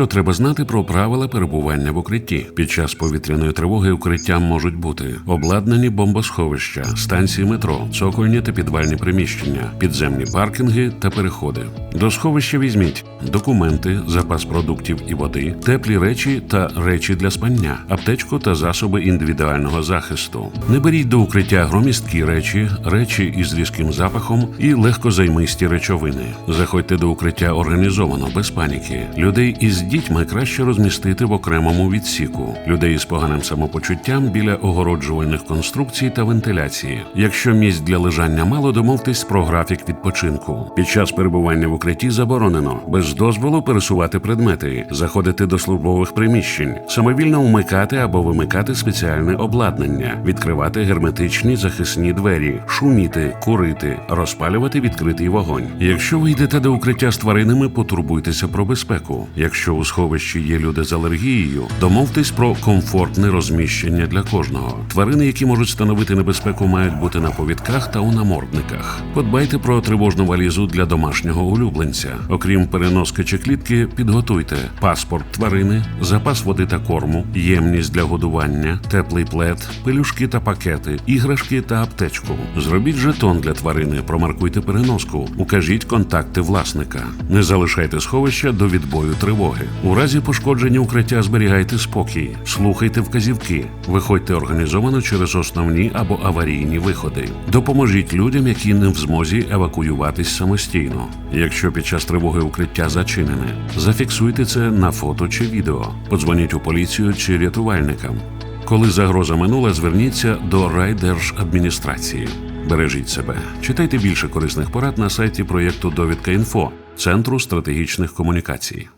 Що треба знати про правила перебування в укритті? Під час повітряної тривоги укриттям можуть бути обладнані бомбосховища, станції метро, цокольні та підвальні приміщення, підземні паркінги та переходи. До сховища візьміть документи, запас продуктів і води, теплі речі та речі для спання, аптечку та засоби індивідуального захисту. Не беріть до укриття громісткі речі, речі із різким запахом і легкозаймисті речовини. Заходьте до укриття організовано, без паніки. Людей із дітьми краще розмістити в окремому відсіку. Людей з поганим самопочуттям біля огороджувальних конструкцій та вентиляції. Якщо місць для лежання мало, домовтесь про графік відпочинку. Під час перебування в укритті заборонено без дозволу пересувати предмети, заходити до службових приміщень, самовільно вмикати або вимикати спеціальне обладнання, відкривати герметичні захисні двері, шуміти, курити, розпалювати відкритий вогонь. Якщо ви йдете до укриття з тваринами, потурбуйтеся про безпеку. Якщо у сховищі є люди з алергією, домовтесь про комфортне розміщення для кожного. Тварини, які можуть становити небезпеку, мають бути на повідках та у намордниках. Подбайте про тривожну валізу для домашнього улюбленця. Окрім переноски чи клітки, підготуйте паспорт тварини, запас води та корму, ємність для годування, теплий плед, пелюшки та пакети, іграшки та аптечку. Зробіть жетон для тварини, промаркуйте переноску, укажіть контакти власника. Не залишайте сховища до відбою тривоги. У разі пошкодження укриття зберігайте спокій, слухайте вказівки, виходьте організовано через основні або аварійні виходи. Допоможіть людям, які не в змозі евакуюватись самостійно. Якщо під час тривоги укриття зачинене, зафіксуйте це на фото чи відео. Подзвоніть у поліцію чи рятувальникам. Коли загроза минула, зверніться до райдержадміністрації. Бережіть себе. Читайте більше корисних порад на сайті проєкту Довідка інфо Центру стратегічних комунікацій.